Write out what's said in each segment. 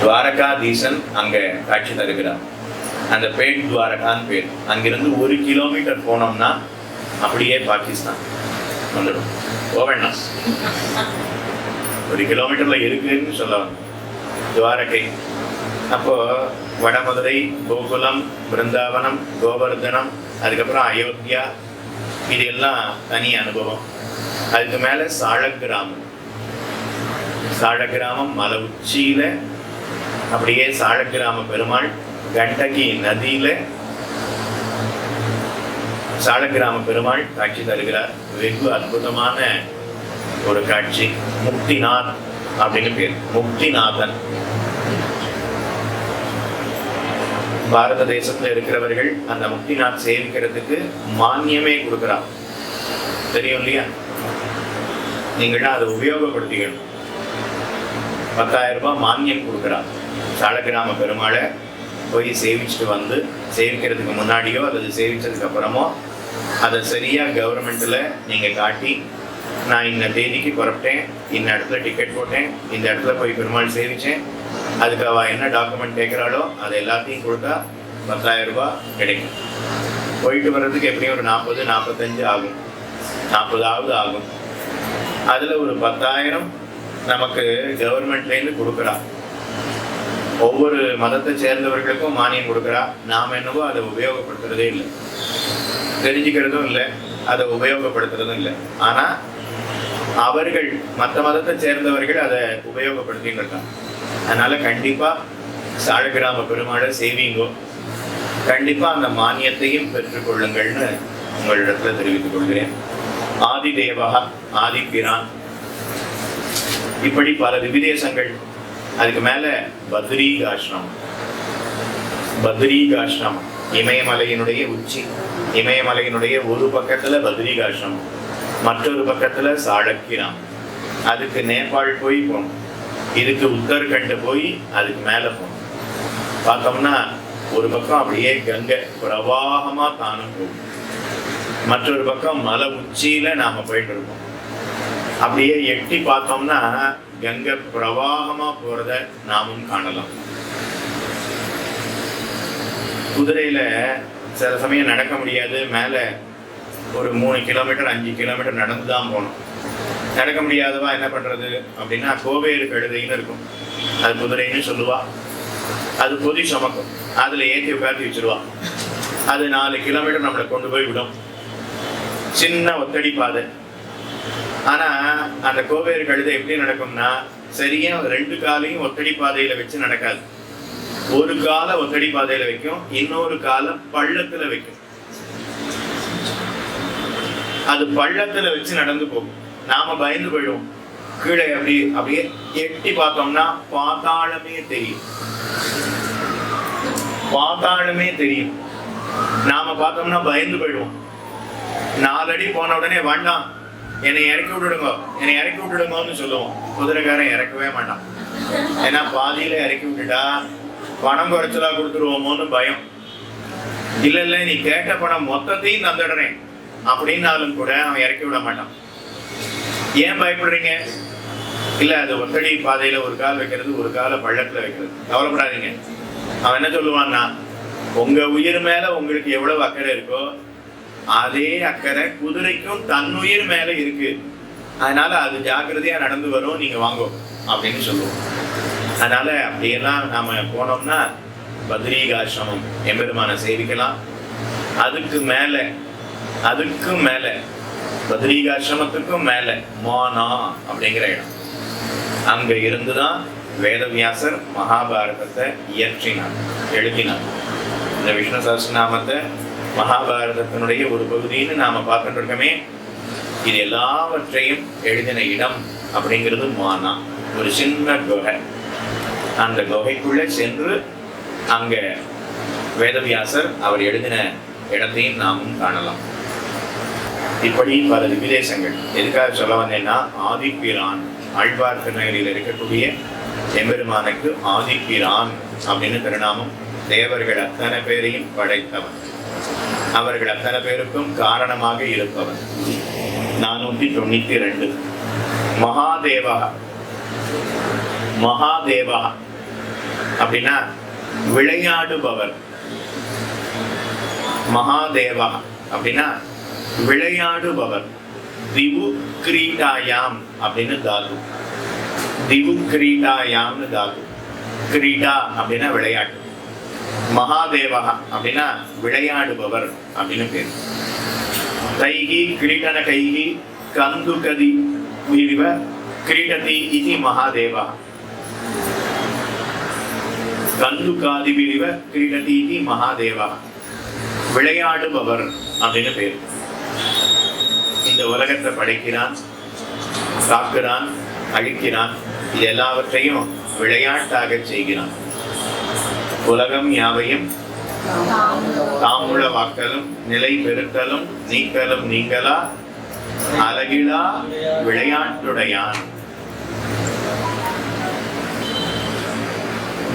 துவாரகாதீசன் அங்கே காட்சி தருகிறார். அந்த பேட் துவாரகான்னு பேர். அங்கிருந்து ஒரு கிலோமீட்டர் போனோம்னா அப்படியே பாகிஸ்தான் வந்துடும். ஓவண்ணா ஒரு கிலோமீட்டரில் இருக்குன்னு சொல்ல துவாரகை. அப்போ வடமதுரை கோகுலம் பிருந்தாவனம் கோவர்தனம் அதுக்கப்புறம் அயோத்தியா இது எல்லாம் தனி அனுபவம். அதுக்கு மேல சாழக்கிராமம் சாழக்கிராமம் மலை உச்சியில் அப்படியே சாழக்கிராம பெருமாள் கண்டகி நதியில சாலக்கிராம பெருமாள் காட்சி தருகிறார். வெகு அற்புதமான ஒரு காட்சி. முக்திநாத் அப்படின்னு பேர். முக்திநாதன். பாரத தேசத்துல இருக்கிறவர்கள் அந்த முக்திநாத் சேவிக்கிறதுக்கு மானியமே கொடுக்கிறார் தெரியும் இல்லையா? நீங்கள்லாம் அதை உபயோகப்படுத்திக்கணும். பத்தாயிரம் ரூபாய் மானியம் கொடுக்கிறான் சாலக்கிராம பெருமாளை போய் சேவிச்சுட்டு வந்து சேவிக்கிறதுக்கு முன்னாடியோ அல்லது சேவிச்சதுக்கு அப்புறமோ அதை சரியாக கவர்மெண்ட்டில் நீங்கள் காட்டி நான் இந்த தேதிக்கு புறப்பட்டேன் இந்த இடத்துல டிக்கெட் போட்டேன் இந்த இடத்துல போய் பெருமாள் சேவித்தேன் அதுக்கு அவள் என்ன டாக்குமெண்ட் கேட்குறாளோ அதை எல்லாத்தையும் கொடுத்தா பத்தாயிரம் ரூபாய் கிடைக்கும். போயிட்டு வர்றதுக்கு எப்படியும் ஒரு நாற்பது நாற்பத்தஞ்சு ஆகும். நாற்பதாவது ஆகும். அதில் ஒரு பத்தாயிரம் நமக்கு கவர்மெண்ட்லேருந்து கொடுக்குறான். ஒவ்வொரு மதத்தை சேர்ந்தவர்களுக்கும் மானியம் கொடுக்குறா. நாம் என்னவோ அதை உபயோகப்படுத்துறதே இல்லை. தெரிஞ்சுக்கிறதும் இல்லை அதை உபயோகப்படுத்துறதும் இல்லை. ஆனால் அவர்கள் மற்ற மதத்தை சேர்ந்தவர்கள் அதை உபயோகப்படுத்தின்னு இருக்காங்க அதனால் கண்டிப்பாக சாலகிராம பெருமாளை சேவிங்கோ. கண்டிப்பாக அந்த மானியத்தையும் பெற்றுக்கொள்ளுங்கள்னு உங்களிடத்துல தெரிவித்துக் கொள்கிறேன். ஆதி தேவா ஆதிப்பிரான் இப்படி பல விவிதேசங்கள் அதுக்கு மேல பத்ரீகாஷ்ரம் பத்ரீகாஷ்ரம் இமயமலையினுடைய உச்சி. இமயமலையினுடைய ஒரு பக்கத்துல பத்ரீகாஷ்ரம் மற்றொரு பக்கத்துல சாழக்கிராம் அதுக்கு நேபாள் போய் போகணும் இதுக்கு உத்தரகண்ட் போய் அதுக்கு மேல போகணும் பார்த்தோம்னா ஒரு பக்கம் அப்படியே கங்கை பிரவாகமா தானும் போகும். மற்றொரு பக்கம் மலை உச்சியில நாம போயிட்டு இருக்கோம் அப்படியே எட்டி பார்த்தோம்னா கங்கை பிரவாகமா போறத நாமும் காணலாம். குதிரையில சில சமயம் நடக்க முடியாது. மேல ஒரு மூணு கிலோமீட்டர் அஞ்சு கிலோமீட்டர் நடந்து தான் போகணும். நடக்க முடியாதவா என்ன பண்றது? அப்படின்னா கோவேறு கழுதைன்னு இருக்கும். அது குதிரைன்னு சொல்லுவா. அது பொதி சுமக்கும். அதுல ஏற்றி உட்காந்து வச்சிருவா. அது நாலு கிலோமீட்டர் நம்மளை கொண்டு போய் விடும். சின்ன ஒத்தடி பாதை. ஆனா அந்த கோவேறு கழுதை எப்படி நடக்கும்னா சரியா ரெண்டு காலையும் ஒத்தடி பாதையில வச்சு நடக்காது. ஒரு காலை ஒத்தடி பாதையில வைக்கும் இன்னொரு காலை பள்ளத்துல வைக்கும். அது பள்ளத்துல வச்சு நடந்து போகும். நாம பயந்து போயிடுவோம். கீழே அப்படி அப்படியே எட்டி பார்த்தோம்னா பாத்தாளமே தெரியும். பாத்தாளமே தெரியும். நாம பார்த்தோம்னா பயந்து போயிடுவோம். நாலடி போன உடனே வேண்டாம் என்னை இறக்கி விட்டுடுங்க. என்னை இறக்கி விட்டுடுங்கன்னு சொல்லுவோம். குதிரைக்காரன் இறக்கவே மாட்டான். ஏன்னா பாதியில இறக்கி விட்டுட்டா பணம் குறைச்சலா கொடுத்துருவோமோன்னு பயம். இல்ல இல்ல நீ கேட்ட பணம் மொத்தத்தையும் தந்துடுறேன். அப்படின்னாலும் கூட அவன் இறக்கி விட மாட்டான். ஏன் பயப்படுறீங்க? இல்ல அது ஒத்தடி பாதையில ஒரு கால் வைக்கிறது ஒரு கால பள்ளத்துல வைக்கிறது. கவலைப்படாதீங்க. அவன் என்ன சொல்லுவான்னா உங்க உயிர் மேல உங்களுக்கு எவ்வளவு அக்கறை இருக்கோ அதே அக்கறை குதிரைக்கும் தன்னுயிர் மேல இருக்கு. அதனால அது ஜாக்கிரதையா நடந்து வரும் நீங்க வாங்கோ அப்படின்னு சொல்லுவோம். அதனால அப்படியெல்லாம் நாம போனோம்னா பத்ரீகாசிரமம் எம்பெருமான சேவிக்கலாம். அதுக்கு மேல அதுக்கும் மேல பத்ரீகாசிரமத்துக்கும் மேல மானா அப்படிங்கிற இடம். அங்க இருந்துதான் வேதவியாசர் மகாபாரதத்தை இயற்றினார் எழுதினார். இந்த விஷ்ணு சஹஸ்ரநாமத்தை மகாபாரதத்தினுடைய ஒரு பகுதின்னு நாம பார்த்துட்டு இருக்கோமே இது எல்லாவற்றையும் எழுதின இடம் அப்படிங்கிறது மானா. ஒரு சின்ன குகை. அந்த குகைக்குள்ள சென்று அங்க வேதவியாசர் அவர் எழுதின இடத்தையும் நாமும் காணலாம். இப்படி பல விதேசங்கள் எதுக்காக சொல்ல வந்தேன்னா ஆதிப்பிரான் ஆழ்வார் திருநகரில் இருக்கக்கூடிய எம்பெருமானுக்கு ஆதிப்பிரான் அப்படின்னு திருநாமம். தேவர்கள் அத்தனை பேரையும் படைத்தவன். அவர்கள் அத்தனை பேருக்கும் காரணமாக இருப்பவர். நானூத்தி தொண்ணூத்தி ரெண்டு. மகாதேவா. மகாதேவா. அப்படின்னா விளையாடுபவர். மகாதேவா. அப்படின்னா விளையாடுபவர். திவு கிரீடாயாம் அப்படின்னு தாது திவு கிரீடாயாம்னு தாது கிரீடா அப்படின்னா விளையாட்டு. மகாதேவா அப்படின்னா விளையாடுபவர் அப்படின்னு பேர். தைகி கிரீடன கைகி கந்துகதி இவ கிரீடதி இது மகாதேவா. கந்துகாதி வீரிவ கிரீடதி இது மகாதேவா. விளையாடுபவர் அப்படின்னு பேர். இந்த உலகத்தை படைக்கிறான் காக்கிறான் அழிக்கிறான் இது எல்லாவற்றையும் விளையாட்டாக செய்கிறான். உலகம் யாவையும்? தாமுள வாக்கலும் நிலை பெருக்கலும் நீக்கலும் நீங்களா? அழகிலா விளையாட்டுடையான்.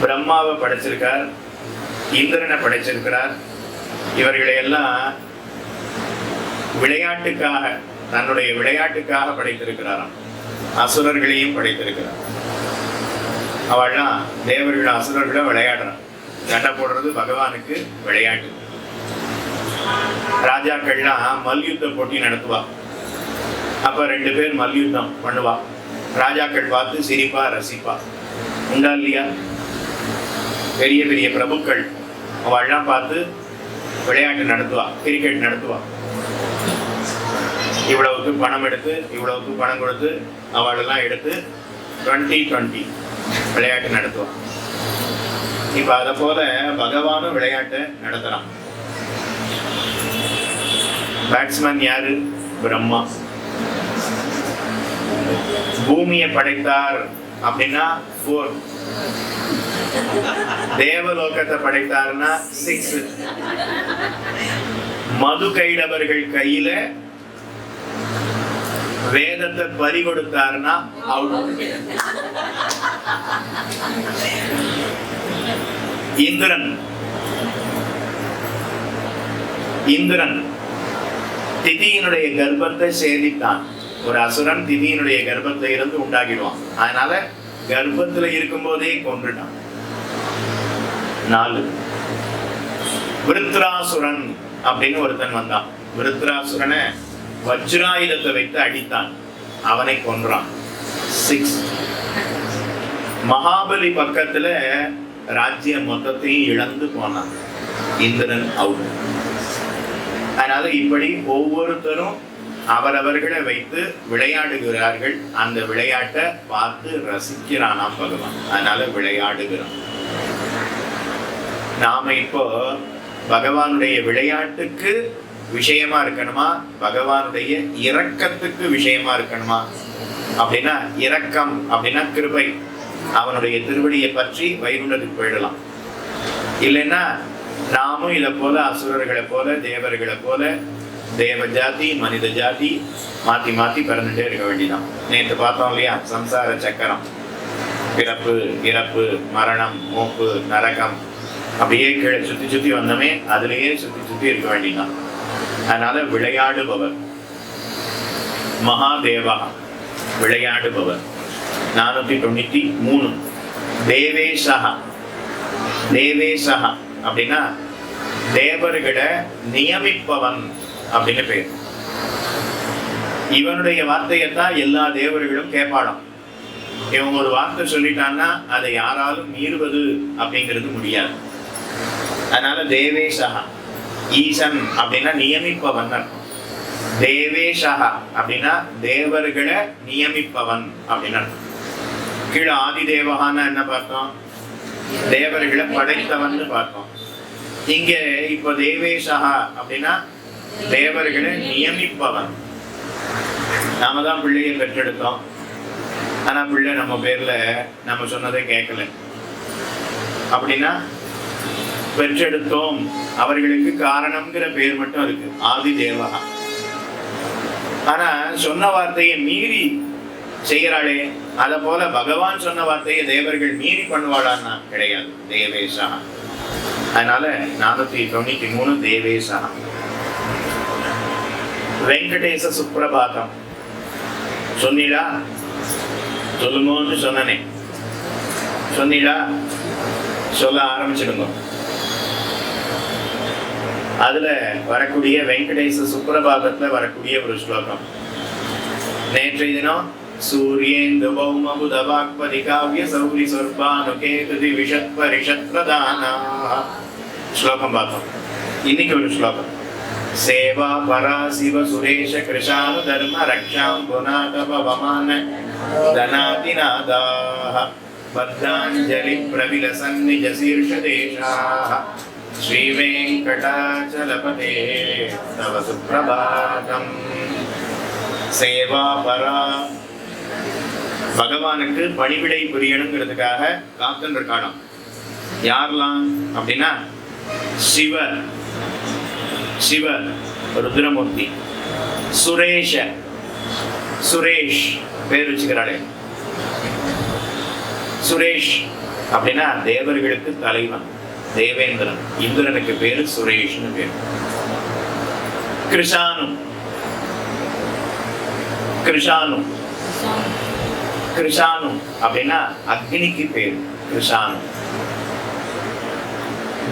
பிரம்மாவை படைச்சிருக்கார் இந்திரனை படைச்சிருக்கிறார். இவர்களை எல்லாம் விளையாட்டுக்காக தன்னுடைய விளையாட்டுக்காக படைத்திருக்கிறாராம். அசுரர்களையும் படைத்திருக்கிறார். அவள்லாம் தேவர்கள் அசுரர்களை விளையாடுறான். சண்டை போடுறது பகவானுக்கு விளையாட்டு. ராஜாக்கள்லாம் மல்யுத்த போட்டி நடத்துவா. அப்ப ரெண்டு பேர் மல்யுத்தம் பண்ணுவா. ராஜாக்கள் பார்த்து சிரிப்பா ரசிப்பா. உண்டா இல்லையா? பெரிய பெரிய பிரபுக்கள். அவள்லாம் பார்த்து விளையாட்டு நடத்துவா கிரிக்கெட் நடத்துவா. இவ்வளவுக்கு பணம் எடுத்து இவ்வளவுக்கு பணம் கொடுத்து அவளெல்லாம் எடுத்து டுவெண்ட்டி டுவெண்ட்டி விளையாட்டு நடத்துவான் இப்ப அதை போல பகவானும் விளையாட்டை நடத்துறான். பேட்ஸ்மேன் யாரு? பிரம்மா. பூமியை படைத்தார் அப்படின்னா ஃபோர் தேவலோகத்தை படைத்தார்னா சிக்ஸ் மது கைடவர்கள் கையில வேதத்தை பறி கொடுத்தாருன்னா அவுட் இந்திரன். இந்திரன் திதியினுடைய கர்ப்பத்தை சேதித்தான் ஒரு அசுரன் திதியினுடைய கர்ப்பத்தை இருந்து உண்டாகிடுவான் அதனால கர்ப்பத்துல இருக்கும்போதே கொன்றுட்டான். நாலு. விருத்ராசுரன் அப்படின்னு ஒருத்தன் வந்தான். விருத்ராசுரனை வஜ்ராயுதத்தை வைத்து அடித்தான். அவனை கொன்றான். சிக்ஸ் மகாபலி பக்கத்துல ராஜ்யம் மொத்தத்தையும் இழந்து போனான். இந்திரன் அவுட் அதனால இப்படி ஒவ்வொருத்தரும் அவரவர்களை வைத்து விளையாடுகிறார்கள். அந்த விளையாட்டை பார்த்து ரசிக்கிறானாம் பகவான். அதனால விளையாடுகிறான். நாம இப்போ பகவானுடைய விளையாட்டுக்கு விஷயமா இருக்கணுமா? பகவானுடைய இரக்கத்துக்கு விஷயமா இருக்கணுமா? அப்படின்னா இரக்கம் அப்படின்னா கிருபை. அவனுடைய திருவடியை பற்றி வைகுண்டத்துக்கு போயிடலாம். இல்லைன்னா நாமும் இதை போல அசுரர்களை போல தேவர்களை போல தேவ ஜாதி மனித ஜாதி மாத்தி மாத்தி பிறந்துட்டே இருக்க வேண்டியதான் நேற்று பார்த்தோம் இல்லையா? சம்சார சக்கரம். பிறப்பு இறப்பு மரணம் மூப்பு நரகம் அப்படியே கீழே சுத்தி சுத்தி வந்தோமே அதுலயே சுத்தி சுத்தி இருக்க வேண்டிதான் அதனால விளையாடுபவர். மகாதேவா. விளையாடுபவர். நானூத்தி தொண்ணூற்றி மூணு. தேவேசகா தேவேசகா அப்படின்னா தேவர்களை நியமிப்பவன் அப்படின்னு பேர். இவனுடைய வார்த்தையைத்தான் எல்லா தேவர்களும் கேட்பாளாம். இவன் ஒரு வார்த்தை சொல்லிட்டான்னா அதை யாராலும் மீறுவது அப்படிங்கிறது முடியாது. அதனால தேவேசகா ஈசன் அப்படின்னா நியமிப்பவன். அர்த்தம் அப்படின்னா தேவர்களை நியமிப்பவன் அப்படின்னு கீழே ஆதி தேவகான்னு என்ன பார்த்தோம்? தேவர்களை படைத்தவன் பார்த்தோம். இங்க இப்ப தேவேசகா அப்படின்னா தேவர்களை நியமிப்பவன் நாம தான் பிள்ளையை பெற்றெடுத்தோம். ஆனா பிள்ளை நம்ம பேர்ல நம்ம சொன்னதை கேட்கல. அப்படின்னா பெற்றெடுத்தோம். அவர்களுக்கு காரணம்ங்கிற பேர் மட்டும் இருக்கு ஆதி தேவகா ஆனா சொன்ன வார்த்தையை மீறி செய்கிறாளே. அத போல பகவான் சொன்ன வார்த்தையை தேவர்கள் மீறி பண்ணுவாளான்னா கிடையாது. தேவேஷா அதனால நானூத்தி தொண்ணூத்தி மூணு தேவேஷா வெங்கடேச சுப்பிரபாதம். சொன்னீடா? சொல்லுங்கன்னு சொன்னனே. சொன்னீடா? சொல்ல ஆரம்பிச்சிடுங்க. அதுல வரக்கூடிய வெங்கடேச சுப்பிரபாதத்துல வரக்கூடிய ஒரு ஸ்லோகம். நேற்றைய தினம் சூரியேந்து பௌம புதவாக்பதி காவிய சௌரி சொர்பானுகேது விஷத் பரிஷத் பிரதானா ஸ்லோகம் பார்த்தோம் இன்னைக்கு ஒரு ஸ்லோகம் சேவா பரா சிவ சுரேஷ கிருஷானு தர்ம ரக்ஷாம் குணாதபவமான தனாதிநாதாः பத்தாஞ்சலி பிரவிலசன் நிஜ சீர்ஷதேஷாः ஸ்ரீவேங்கடாச்சலபதே தவ சுப்பிரபாதம் சேவா பரா பகவானுக்கு பணிவிடை புரியணுங்கிறதுக்காக காத்துன்னு இருக்காளாம் யாரெல்லாம் அப்படின்னா சிவ சிவ ருத்ரமூர்த்தி. சுரேஷ சுரேஷ் பேர் வச்சுக்கிறாளே. சுரேஷ் அப்படின்னா தேவர்களுக்கு தலைவன் தேவேந்திரன். இந்திரனுக்கு பேரு சுரேஷ்னு பேரு. கிருஷானு கிருஷானு கிருஷானு அப்படின்னா அக்னிக்கு பேர் கிருஷானு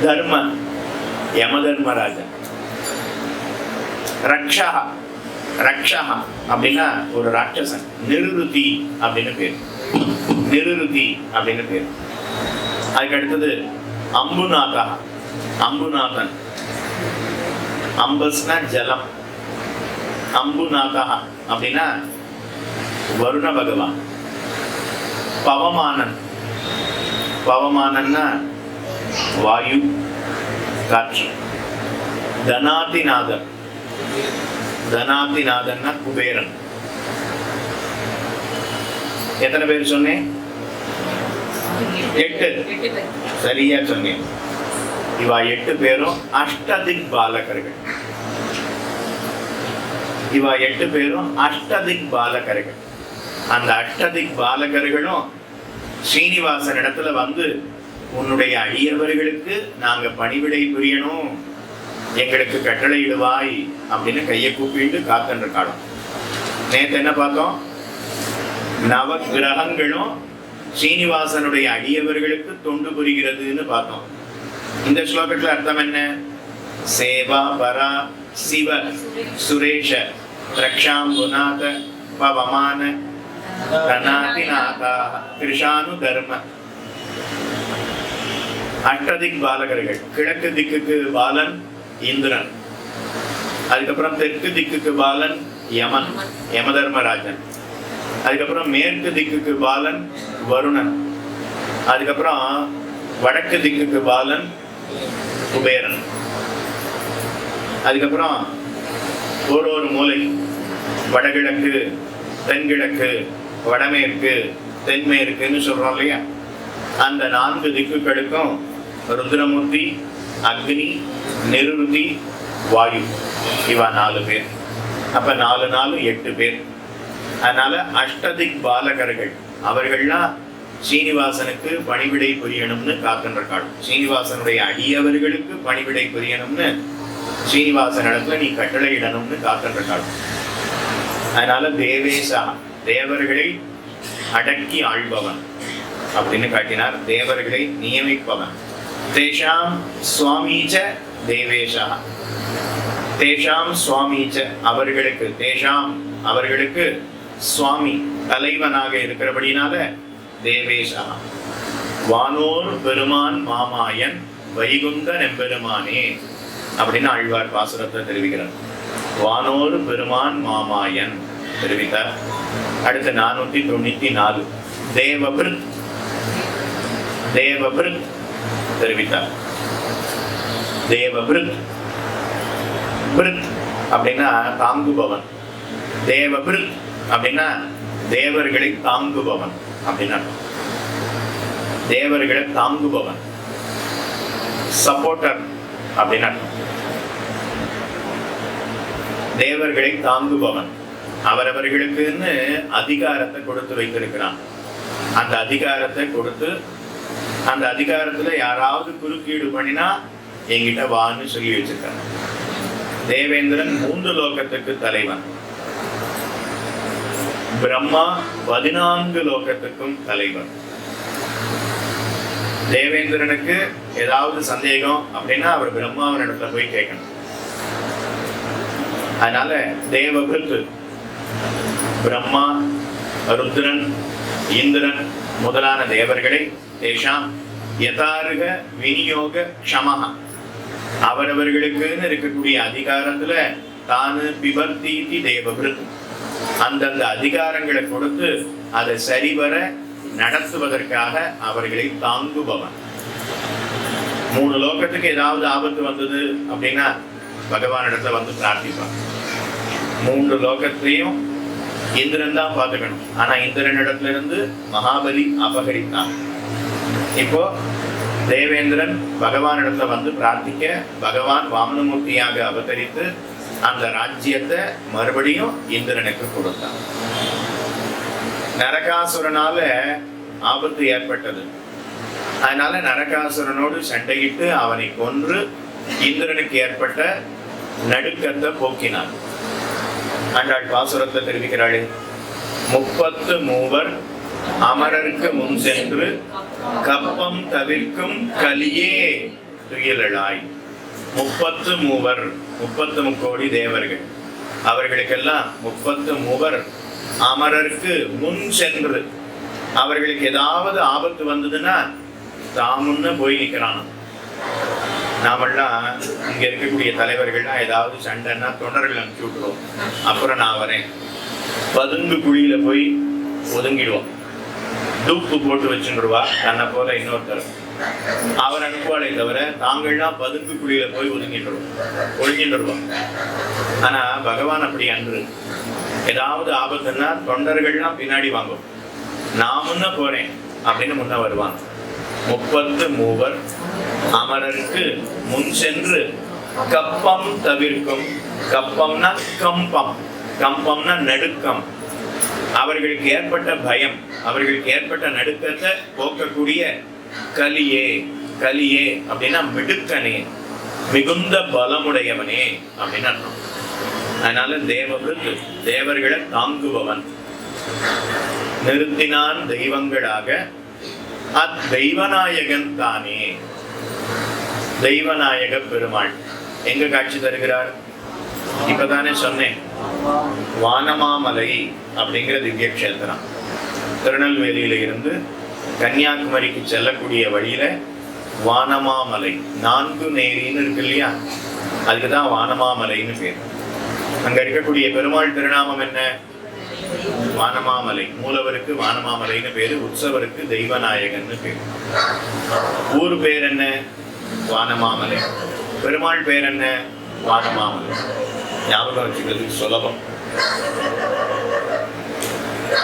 தர்ம யம தர்மராஜன் ரக்ஷா ரக்ஷா அப்படின்னா ஒரு ராட்சசன் நிருதி அப்படின்னு பேர். நிருருதி அப்படின்னு பேர். அதுக்கு அடுத்தது அம்புநாதா அம்புநாதன். அம்பஸ்னா ஜலம். அம்புநாதா அப்படின்னா வருண பகவான். பவமானன். பவமானன்னா வாயு காற்று. தனாதிநாதன். தனாதிநாதன்னா குபேரன். எத்தனை பேர் சொன்னேன்? எட்டு. சரியா சொன்னேன். இவா எட்டு பேரும் அஷ்டதிக் பாலகர்கள். இவா எட்டு பேரும் அஷ்டதிக் பாலகர்கள். அந்த அஷ்டதிக் பாலகர்களும் ஸ்ரீனிவாசன் இடத்துல வந்து உன்னுடைய அடியவர்களுக்கு நாங்க பணிவிடை புரியணும். எங்களுக்கு கட்டளை இடுவாய் அப்படின்னு கையை கூப்பிட்டு காத்துன்ற காலம். நேற்று என்ன பார்த்தோம்? நவ கிரகங்களும் ஸ்ரீனிவாசனுடைய அடியவர்களுக்கு தொண்டு புரிகிறதுன்னு பார்த்தோம். இந்த ஸ்லோகத்துல அர்த்தம் என்ன? சேவா பரா சிவ சுரேஷ ரக்ஷாம்புநாத பவமான தனாதிநாதா கிருஷானு தர்ம அஷ்டதிக் பாலகர்கள் கிழக்கு திக்குக்கு பாலன் இந்திரன். அதுக்கப்புறம் தெற்கு திக்குக்கு பாலன் யமன் யமதர்மராஜன். அதுக்கப்புறம் மேற்கு திக்குக்கு பாலன் வருணன். அதுக்கப்புறம் வடக்கு திக்குக்கு பாலன் குபேரன். அதுக்கப்புறம் ஒரு ஒரு மூலை வடகிழக்கு தென்கிழக்கு வடமேற்கு தென்மேற்குன்னு சொல்றோம் இல்லையா? அந்த நான்கு திக்குகளுக்கும் ருத்ரமூர்த்தி அக்னி நிருதி வாயு. இவா நாலு பேர். அப்ப நாலு நாலு எட்டு பேர். அதனால அஷ்டதிக் பாலகர்கள். அவர்கள்லாம் சீனிவாசனுக்கு பணிவிடை புரியணும்னு காத்துன்ற சீனிவாசனுடைய அடியவர்களுக்கு பணிவிடை புரியணும்னு சீனிவாசன் இடத்துல நீ கட்டளையிடணும்னு காக்கின்ற காலம் அதனால தேவேசா தேவர்களை அடக்கி ஆள்பவன் அப்படின்னு காட்டினார். தேவர்களை நியமிப்பவன். தேஷாம் சுவாமீச்ச தேவேஷா. தேஷாம் சுவாமீச்ச அவர்களுக்கு தேஷாம் அவர்களுக்கு சுவாமி தலைவனாக இருக்கிறபடினால தேவேஷா. வானோர் பெருமான் மாமாயன் வைகுந்த நெம்பெருமானே அப்படின்னு ஆழ்வார் பாசுரத்தை தெரிவிக்கிறார். வானோர் பெருமான் மாமாயன். தெரிவித்தார். அடுத்து நானூத்தி தொண்ணூத்தி நாலு. தேவபிருத் தேவபிருத் தெரிவித்தார். தேவபிருத் பிருத் அப்படின்னா தாங்குபவன். தேவபிருத் அப்படின்னா தேவர்களை தாங்குபவன் அப்படின்னா தேவர்களை தாங்குபவன். சப்போர்ட்டர் அப்படின்னா தேவர்களை தாங்குபவன். அவரவர்களுக்குன்னு அதிகாரத்தை கொடுத்து வைத்திருக்கிறான். அந்த அதிகாரத்தை கொடுத்து அந்த அதிகாரத்துல யாராவது குறுக்கீடு பண்ணினா என்கிட்ட வான்னு சொல்லி வச்சிருக்காங்க தேவேந்திரன் மூன்று லோகத்துக்கு தலைவன். பிரம்மா பதினான்கு லோகத்துக்கும் தலைவன். தேவேந்திரனுக்கு ஏதாவது சந்தேகம் அப்படின்னா அவர் பிரம்மாவின் இடத்துல போய் கேட்கணும். அதனால தேவகுத்து ருத்ரன் இந்திரன் முதலான தேவர்களை தேஷாம் யதாருக விநியோக க்ஷமஹா. அவரவர்களுக்குன்னு இருக்கக்கூடிய அதிகாரத்துல தானு பிபர்த்தீதி தேவபிருத். அந்தந்த அதிகாரங்களை கொடுத்து அதை சரிவர நடத்துவதற்காக அவர்களை தாங்குபவன். மூணு லோகத்துக்கு ஏதாவது ஆபத்து வந்தது அப்படின்னா பகவானிடத்துல வந்து பிரார்த்திப்பான் மூன்று லோகத்தையும் இந்திரன் தான் பார்த்துக்கணும். ஆனா இந்திரனிடத்துல இருந்து மகாபலி அபகரித்தான். இப்போ தேவேந்திரன் பகவானிடத்துல வந்து பிரார்த்திக்க பகவான் வாமனமூர்த்தியாக அவதரித்து அந்த ராஜ்யத்தை மறுபடியும் இந்திரனுக்கு கொடுத்தான். நரகாசுரனால ஆபத்து ஏற்பட்டது. அதனால நரகாசுரனோடு சண்டையிட்டு அவனை கொன்று இந்திரனுக்கு ஏற்பட்ட நடுக்கத்தை போக்கினான். ஆண்டாள் பாசுரத்தை தெரிவிக்கிறாளே. முப்பத்து மூவர் அமரருக்கு முன் சென்று கப்பம் தவிர்க்கும் கலியே துயிலழாய் முப்பத்து மூவர் முப்பத்து முக்கோடி தேவர்கள். அவர்களுக்கெல்லாம் முப்பத்து மூவர் அமரருக்கு முன் சென்று அவர்களுக்கு ஏதாவது ஆபத்து வந்ததுன்னா தாமுன்னு போய் நிற்கிறான் நாமெல்லாம் இங்கே இருக்கக்கூடிய தலைவர்கள்லாம் ஏதாவது சண்டைன்னா தொண்டர்கள் அனுப்பிச்சி விட்டுருவோம். அப்புறம் நான் வரேன். பதுங்கு குழியில் போய் ஒதுங்கிடுவோம். தூப்பு போட்டு வச்சுருவா தன்னை போல இன்னொருத்தர். அவர் அனுப்புவாளே தவிர தாங்கள்லாம் பதுங்கு குழியில போய் ஒதுங்கிட்டுருவோம் ஒழுங்கிட்டுருவோம் ஆனா பகவான் அப்படி அன்று ஏதாவது ஆபத்துன்னா தொண்டர்கள்லாம் பின்னாடி வாங்கும் நான் முன்ன போறேன் அப்படின்னு முன்ன வருவான். முப்பத்து மூவர் அமரருக்கு முன் சென்று கப்பம் தவிர்க்கும். கப்பம்னா கம்பம். கம்பம்னா நடுக்கம். அவர்களுக்கு ஏற்பட்ட பயம். அவர்களுக்கு ஏற்பட்ட நடுக்கத்தை போக்கக்கூடிய கலியே கலியே அப்படின்னா மிடுக்கனே. மிகுந்த பலமுடையவனே அப்படின்னு அர்த்தம். அதனால தேவபிருத் தேவர்களை தாங்குபவன். நிறுத்தினான் தெய்வங்களாக. அத்தெய்வநாயகன் தானே. தெய்வநாயக பெருமாள். எங்க காட்சி தருகிறார்? இப்பதானே சொன்னேன். வானமாமலை அப்படிங்கிற திவ்ய கஷேத்திரம் திருநெல்வேலியில இருந்து கன்னியாகுமரிக்கு செல்லக்கூடிய வழியில வானமாமலை. நான்கு நேரின்னு இருக்கு இல்லையா? அதுக்கு தான் வானமாமலைன்னு பேர். அங்க இருக்கக்கூடிய பெருமாள் திருநாமம் என்ன? வானமாமலை. மூலவருக்கு வானமாமலைன்னு பேரு உற்சவருக்கு தெய்வநாயகன்னு பேரு. ஊர் பேர் என்ன? வானமாமலை. பெருமாள் பேர் என்ன? வானமாமலை. ஞாபகம் வச்சுக்கிறது சுலபம்.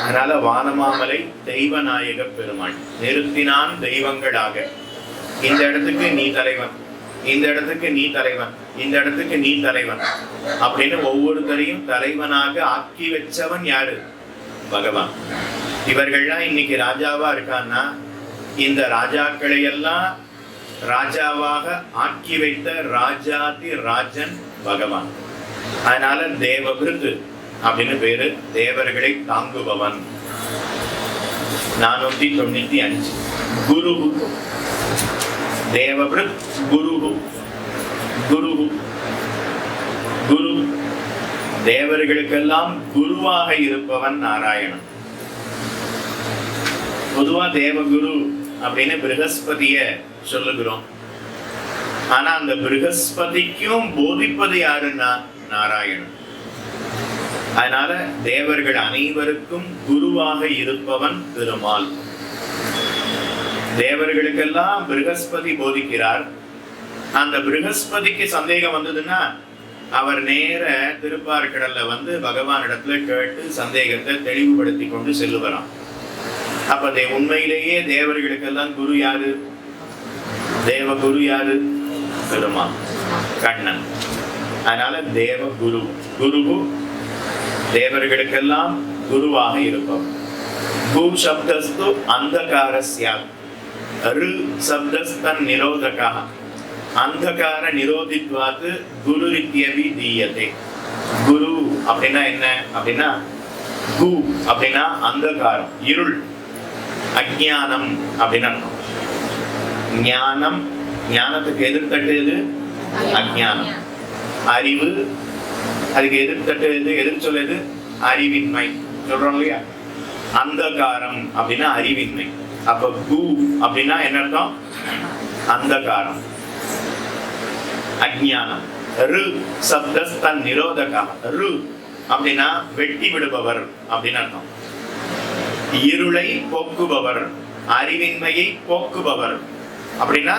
அதனால வானமாமலை தெய்வநாயக பெருமாள். நிறுத்தினான் தெய்வங்களாக. இந்த இடத்துக்கு நீ தலைவன். இந்த இடத்துக்கு நீ தலைவன் இந்த இடத்துக்கு நீ தலைவன் அப்படின்னு ஒவ்வொருத்தரையும் தலைவனாக ஆக்கி வச்சவன் யாரு? பகவான். இவர்கள்லாம் இன்னைக்கு ராஜாவா இருக்கான்னா இந்த ராஜாக்களை எல்லாம் ராஜாவாக ஆக்கி வைத்த ராஜாதி ராஜன் பகவான். அதனால தேவபிருது அப்படின்னு பேரு தேவர்களை தாங்குபவன். நானூத்தி தொண்ணூத்தி அஞ்சு. குரு தேவபிருத் குரு குரு குரு தேவர்களுக்கெல்லாம் குருவாக இருப்பவன் நாராயணன். பொதுவா தேவகுரு அப்படின்னு பிருகஸ்பதிய சொல்லுகிறோம். ஆனா அந்த பிருகஸ்பதிக்கும் போதிப்பது யாருன்னா நாராயணன். அதனால தேவர்கள் அனைவருக்கும் குருவாக இருப்பவன் பெருமாள். தேவர்களுக்கெல்லாம் பிருகஸ்பதி போதிக்கிறார். அந்த பிருகஸ்பதிக்கு சந்தேகம் வந்ததுன்னா அவர் நேர திருப்பார்கடல்ல வந்து பகவான் இடத்துல கேட்டு சந்தேகத்தை தெளிவுபடுத்தி கொண்டு செல்லுவராம். அப்ப உண்மையிலேயே தேவர்களுக்கெல்லாம் குரு யாரு? தேவ குரு யாரு? பெருமா கண்ணன். அதனால தேவ குரு குருவு தேவர்களுக்கெல்லாம் குருவாக இருப்பவர். பூ சப்தஸ்து அந்தகாரஸ்யாத். ரு சப்தஸ்தன் நிரோதகா அந்தகார நிரோதித்வாத்து குரு இத்தியபி தீயதே குரு அப்படின்னா என்ன அப்படின்னா கு அப்படின்னா அந்தகாரம் இருள் அஜ்ஞானம் அப்படின்னு ஞானம் ஞானத்துக்கு எதிர்த்தட்டு எது? அஜ்ஞானம். அறிவு அதுக்கு எதிர்த்தட்டு எது? எதிர் சொல்லுது அறிவின்மை. சொல்றோம் இல்லையா? அந்தகாரம் அப்படின்னா அறிவின்மை. அப்ப கு அப்படின்னா என்ன அர்த்தம்? அந்தகாரம். அஜானம் ரு சப்தஸ்தன் நிரோதகா ரு அப்படின்னா வெட்டி விடுபவர் அப்படின்னு அர்த்தம். இருளை போக்குபவர் அறிவின்மையை போக்குபவர் அப்படின்னா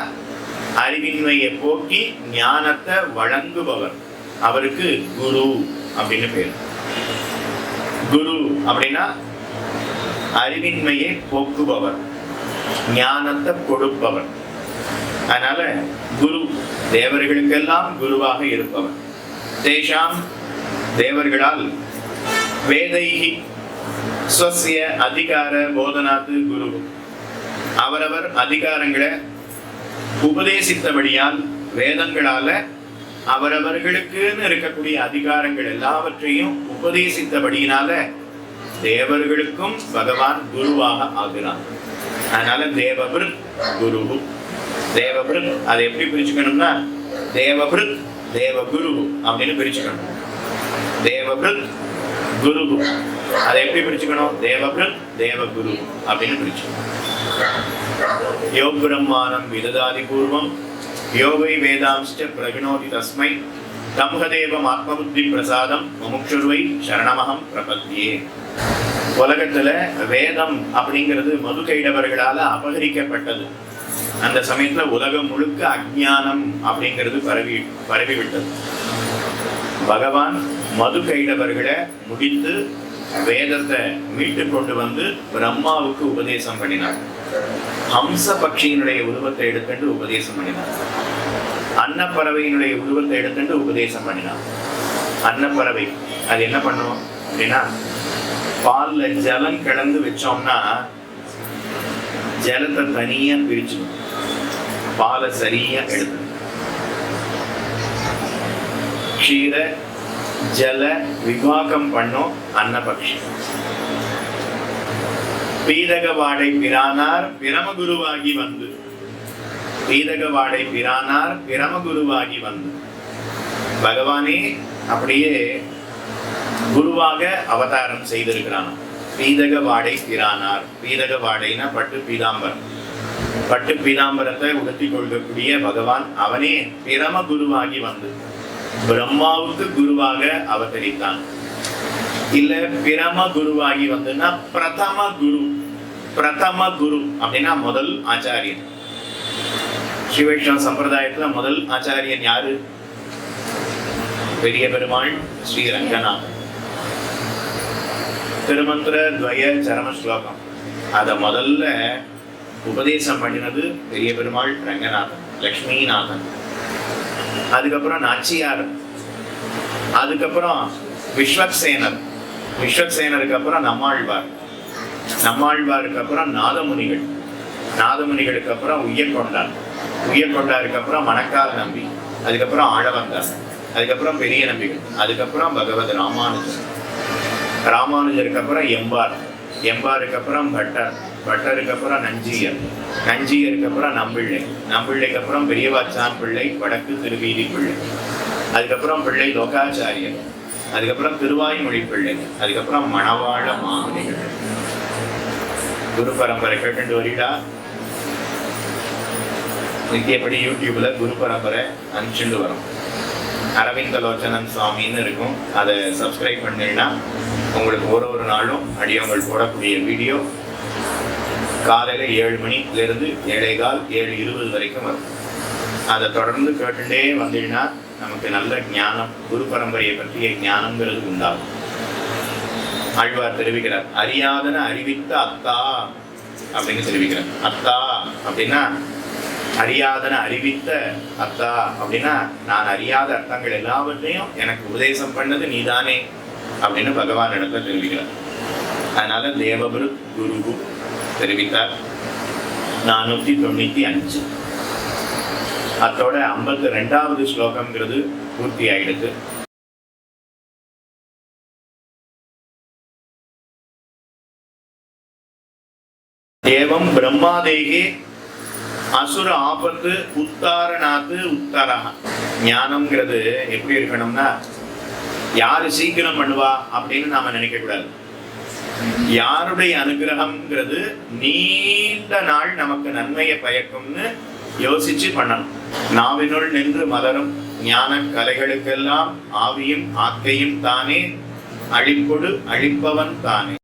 அறிவின்மையை போக்கி ஞானத்தை வழங்குபவர். அவருக்கு குரு அப்படின்னு பேர். குரு அப்படின்னா அறிவின்மையை போக்குபவர். ஞானத்தை கொடுப்பவன். அதனால குரு தேவர்களுக்கெல்லாம் குருவாக இருப்பவன். தேஷாம் தேவர்களால் வேதைகி ஸ்வசிய அதிகார போதனாத்து குரு. அவரவர் அதிகாரங்களை உபதேசித்தபடியால் வேதங்களால அவரவர்களுக்குன்னு இருக்கக்கூடிய அதிகாரங்கள் எல்லாவற்றையும் உபதேசித்தபடியினால தேவர்களுக்கும் பகவான் குருவாக ஆகிறான் அதனால தேவபிருத் குரு தேவபிருத் அதை எப்படி பிரிச்சுக்கணும்னா தேவபிருத் தேவகுரு அப்படின்னு பிரிச்சுக்கணும் தேவபிருத் குரு அதை எப்படி பிரிச்சுக்கணும் தேவபிருத் தேவகுரு அப்படின்னு பிரிச்சுக்கணும் யோ பிரம்மாணம் விததாதி பூர்வம் யோகை வேதாம்ஸ்ட பிரகிணோதி தஸ்மை தம்ஹதேவம் ஆத்மபுத்தி பிரசாதம் முமுக்ஷுர்வை சரணமகம் பிரபத்தியே உலகத்துல வேதம் அப்படிங்கிறது மது கைடவர்களால அபகரிக்கப்பட்டது. அந்த சமயத்துல உலகம் முழுக்க அஜ்ஞானம் அப்படிங்கிறது பரவி பரவி விட்டது பகவான் மது கைடவர்களை முடித்து வேதத்தை மீட்டு கொண்டு வந்து பிரம்மாவுக்கு உபதேசம் பண்ணினார். ஹம்ச பட்சியினுடைய உருவத்தை எடுத்துட்டு உபதேசம் பண்ணினார். அன்னப்பறவையினுடைய உருவத்தை எடுத்துட்டு உபதேசம் பண்ணினார். அன்னப்பறவை அது என்ன பண்ணும் அப்படின்னா பால்ல ஜலம் கலந்து வச்சோம்னா ஜலத்தை தனியா பிரிச்சிடும் பாலை சரியா எடுத்து. க்ஷீர ஜல விவாகம் பண்ணும் அன்னபக்ஷி. பீதக வாடை பிரானார் பிரமகுருவாகி வந்து. பீதக வாடை பிரானார் பிரமகுருவாகி வந்து. பகவானே அப்படியே குருவாக அவதாரம் செய்திருக்கிறான். பீதக வாடை பிரானார். பீதக வாடைனா பட்டு பீதாம்பரம். பட்டு பீதாம்பரத்தை உடுத்தி கொள்ளக்கூடிய பகவான் அவனே பிரம குருவாகி வந்து பிரம்மாவுக்கு குருவாக அவதரித்தான். இல்ல பிரம குருவாகி வந்துன்னா பிரதம குரு. பிரதம குரு அப்படின்னா முதல் ஆச்சாரியன். சிவைஷ்ணவ சம்பிரதாயத்துல முதல் ஆச்சாரியன் யாரு? பெரிய பெருமாள் ஸ்ரீரங்கநாதன். திருமந்திர துவய சரம ஸ்லோகம். அதை முதல்ல உபதேசம் பண்ணினது பெரிய பெருமாள் ரங்கநாதன் லக்ஷ்மிநாதன். அதுக்கப்புறம் நாச்சியார். அதுக்கப்புறம் விஸ்வக்சேனர் விஸ்வக்சேனருக்கு அப்புறம் நம்மாழ்வார். நம்மாழ்வாருக்கு அப்புறம் நாதமுனிகள். நாதமுனிகளுக்கு அப்புறம் உய்யக்கொண்டார் உய்யக்கொண்டாருக்கு அப்புறம் மணக்கால் நம்பி. அதுக்கப்புறம் ஆழவந்தார். அதுக்கப்புறம் பெரிய நம்பிகள். அதுக்கப்புறம் பகவத் ராமானுஜன் ராமானுஜருக்கு அப்புறம் எம்பார். எம்பாருக்கு அப்புறம் பட்டர். பட்டருக்கு அப்புறம் நஞ்சியர். நஞ்சியருக்கு அப்புறம் நம்பிள்ளை. நம்பிள்ளைக்கு அப்புறம் பெரியவாச்சான் பிள்ளை வடக்கு திருவீதி பிள்ளை. அதுக்கப்புறம் பிள்ளை லோகாச்சாரியர். அதுக்கப்புறம் திருவாய்மொழி பிள்ளை. அதுக்கப்புறம் மணவாழ மாமனிகள். குரு பரம்பரை கேட்டு வரீடா. நித்தியப்படி யூடியூப்ல குரு பரம்பரை அனுப்பிச்சுட்டு வரும். அரவிந்த லோச்சனன் சுவாமின்னு இருக்கும். அதை சப்ஸ்கிரைப் பண்ணீங்கன்னா உங்களுக்கு ஒரு ஒரு நாளும் அடியவங்கள் போடக்கூடிய வீடியோ காலையில ஏழு மணிலேருந்து ஏழை கால் ஏழு இருபது வரைக்கும் வரும். அதை தொடர்ந்து கேட்டுட்டே வந்தீங்கன்னா நமக்கு நல்ல ஞானம் குரு பரம்பரையை பற்றிய ஞானங்கிறது உண்டாகும். ஆழ்வார் தெரிவிக்கிறார் அறியாதன அறிவித்த அத்தா அப்படின்னு தெரிவிக்கிறார். அத்தா அப்படின்னா அறியாதன அறிவித்த அத்தா அப்படின்னா நான் அறியாத அர்த்தங்கள் எல்லாவற்றையும் எனக்கு உபதேசம் பண்ணது நீதானே அப்படின்னு பகவான் இடத்துல தெரிவிக்கிறார். அதனால தேவபுரு குரு தெரிவித்தார். நானூத்தி தொண்ணூத்தி அஞ்சு. அத்தோட ஐம்பத்தி ரெண்டாவது ஸ்லோகம்ங்கிறது பூர்த்தி ஆயிடுது. ஏவம் பிரம்மாதேகே அசுர ஆபத்து உத்தாரணாத்து உத்தரா ஞானம்ங்கிறது எப்படி இருக்கணும்னா யாரு சீக்கிரம் பண்ணுவா அப்படின்னு நாம நினைக்க கூடாது யாருடைய அனுகிரகம்ங்கிறது நீண்ட நாள் நமக்கு நன்மையை பயக்கும்னு யோசிச்சு பண்ணணும். நாவினுள் நின்று மலரும் ஞான கலைகளுக்கெல்லாம் ஆவியும் ஆக்கையும் தானே. அழிப்பொடு அழிப்பவன் தானே.